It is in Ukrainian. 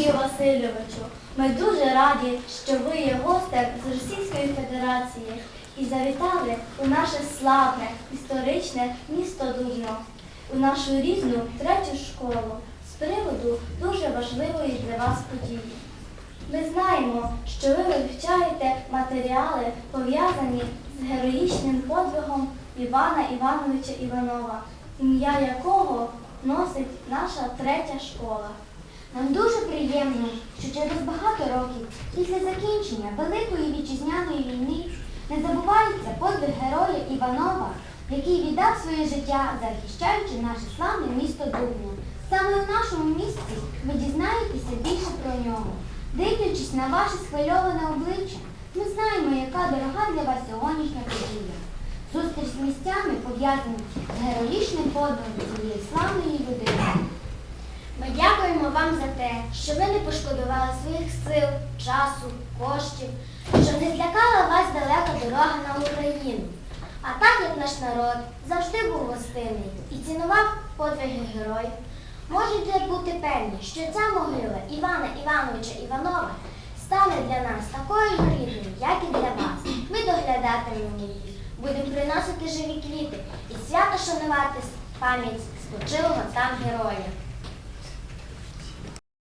Андрію Васильовичу, ми дуже раді, що ви є гостем з Російської Федерації і завітали у наше славне історичне місто Дубно, у нашу рідну третю школу з приводу дуже важливої для вас події. Ми знаємо, що ви вивчаєте матеріали, пов'язані з героїчним подвигом Івана Івановича Іванова, ім'я якого носить наша третя школа. Нам дуже приємно, що через багато років після закінчення Великої вітчизняної війни не забувається подвиг героя Іванова, який віддав своє життя, захищаючи наше славне місто Дубно. Саме у нашому місті ви дізнаєтеся більше про нього. Дивлячись на ваше схвильоване обличчя, ми знаємо, яка дорога для вас сьогоднішня подія. Зустріч з місцями пов'язані з героїчним подвигом цієї славної людини. Дякуємо вам за те, що ви не пошкодували своїх сил, часу, коштів, що не злякала вас далека дорога на Україну. А так як наш народ завжди був гостинний і цінував подвиги героїв, можете бути певні, що ця могила Івана Івановича Іванова стане для нас такою ж рідною, як і для вас. Ми доглядатимемо її, будемо приносити живі квіти і свято шанувати пам'ять спочилого там героя.